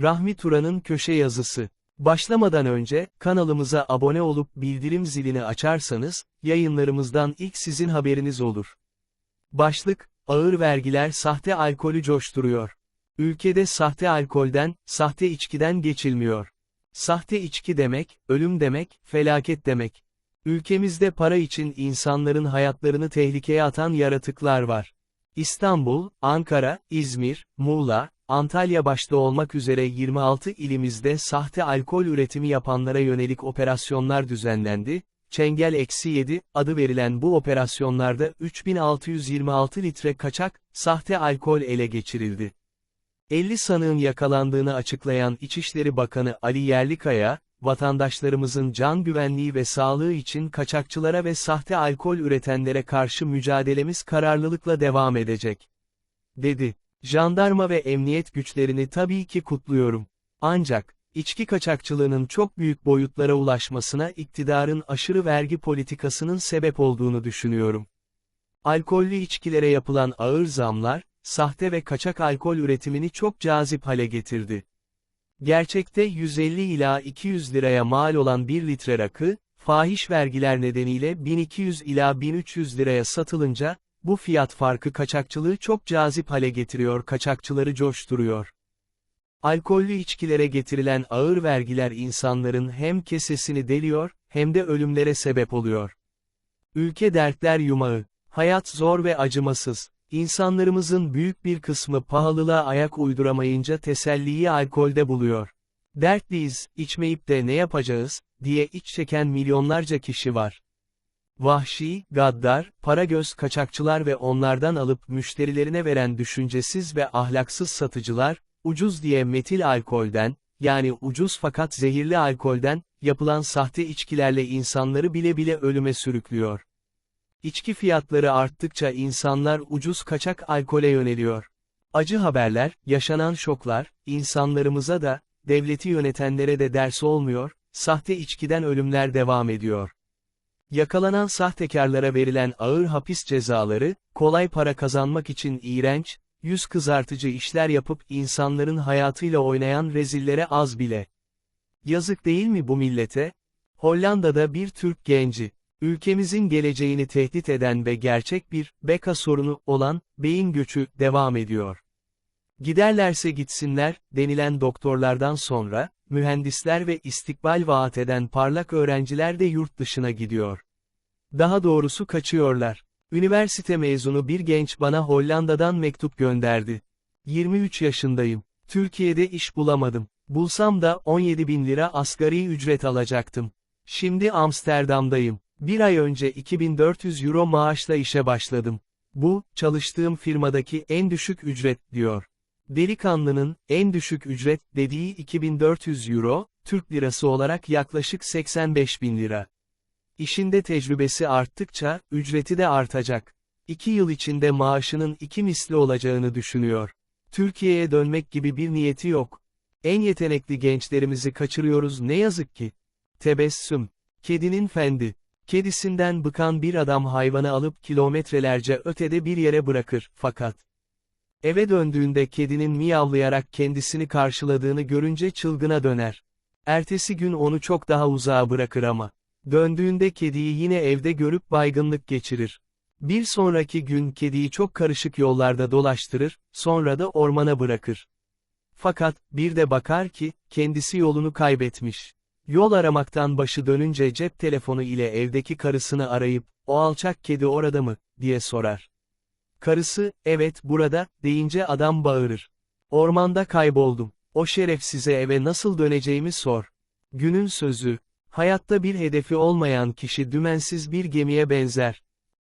Rahmi Turan'ın köşe yazısı. Başlamadan önce, kanalımıza abone olup bildirim zilini açarsanız, yayınlarımızdan ilk sizin haberiniz olur. Başlık, ağır vergiler sahte alkolü coşturuyor. Ülkede sahte alkolden, sahte içkiden geçilmiyor. Sahte içki demek, ölüm demek, felaket demek. Ülkemizde para için insanların hayatlarını tehlikeye atan yaratıklar var. İstanbul, Ankara, İzmir, Muğla, Antalya başta olmak üzere 26 ilimizde sahte alkol üretimi yapanlara yönelik operasyonlar düzenlendi, Çengel-7 adı verilen bu operasyonlarda 3626 litre kaçak, sahte alkol ele geçirildi. 50 sanığın yakalandığını açıklayan İçişleri Bakanı Ali Yerlikaya, vatandaşlarımızın can güvenliği ve sağlığı için kaçakçılara ve sahte alkol üretenlere karşı mücadelemiz kararlılıkla devam edecek. Dedi. Jandarma ve emniyet güçlerini tabii ki kutluyorum. Ancak, içki kaçakçılığının çok büyük boyutlara ulaşmasına iktidarın aşırı vergi politikasının sebep olduğunu düşünüyorum. Alkollü içkilere yapılan ağır zamlar, sahte ve kaçak alkol üretimini çok cazip hale getirdi. Gerçekte 150 ila 200 liraya mal olan 1 litre rakı, fahiş vergiler nedeniyle 1200 ila 1300 liraya satılınca, bu fiyat farkı kaçakçılığı çok cazip hale getiriyor kaçakçıları coşturuyor. Alkollü içkilere getirilen ağır vergiler insanların hem kesesini deliyor, hem de ölümlere sebep oluyor. Ülke dertler yumağı, hayat zor ve acımasız. İnsanlarımızın büyük bir kısmı pahalılığa ayak uyduramayınca teselliyi alkolde buluyor. Dertliyiz, içmeyip de ne yapacağız, diye iç çeken milyonlarca kişi var. Vahşi, gaddar, para göz kaçakçılar ve onlardan alıp müşterilerine veren düşüncesiz ve ahlaksız satıcılar, ucuz diye metil alkolden, yani ucuz fakat zehirli alkolden, yapılan sahte içkilerle insanları bile bile ölüme sürüklüyor. İçki fiyatları arttıkça insanlar ucuz kaçak alkole yöneliyor. Acı haberler, yaşanan şoklar, insanlarımıza da, devleti yönetenlere de ders olmuyor, sahte içkiden ölümler devam ediyor. Yakalanan sahtekarlara verilen ağır hapis cezaları, kolay para kazanmak için iğrenç, yüz kızartıcı işler yapıp insanların hayatıyla oynayan rezillere az bile. Yazık değil mi bu millete? Hollanda'da bir Türk genci, ülkemizin geleceğini tehdit eden ve gerçek bir, beka sorunu olan, beyin göçü, devam ediyor. Giderlerse gitsinler, denilen doktorlardan sonra, mühendisler ve istikbal vaat eden parlak öğrenciler de yurt dışına gidiyor. Daha doğrusu kaçıyorlar. Üniversite mezunu bir genç bana Hollanda'dan mektup gönderdi. 23 yaşındayım. Türkiye'de iş bulamadım. Bulsam da 17 bin lira asgari ücret alacaktım. Şimdi Amsterdam'dayım. Bir ay önce 2400 euro maaşla işe başladım. Bu, çalıştığım firmadaki en düşük ücret, diyor. Delikanlının, en düşük ücret, dediği 2400 euro, Türk lirası olarak yaklaşık 85 bin lira. İşinde tecrübesi arttıkça, ücreti de artacak. İki yıl içinde maaşının iki misli olacağını düşünüyor. Türkiye'ye dönmek gibi bir niyeti yok. En yetenekli gençlerimizi kaçırıyoruz ne yazık ki. Tebessüm. Kedinin fendi. Kedisinden bıkan bir adam hayvanı alıp kilometrelerce ötede bir yere bırakır, fakat eve döndüğünde kedinin miyavlayarak kendisini karşıladığını görünce çılgına döner. Ertesi gün onu çok daha uzağa bırakır ama. Döndüğünde kediyi yine evde görüp baygınlık geçirir. Bir sonraki gün kediyi çok karışık yollarda dolaştırır, sonra da ormana bırakır. Fakat, bir de bakar ki, kendisi yolunu kaybetmiş. Yol aramaktan başı dönünce cep telefonu ile evdeki karısını arayıp, o alçak kedi orada mı, diye sorar. Karısı, evet burada, deyince adam bağırır. Ormanda kayboldum. O şerefsize eve nasıl döneceğimi sor. Günün sözü. Hayatta bir hedefi olmayan kişi dümensiz bir gemiye benzer.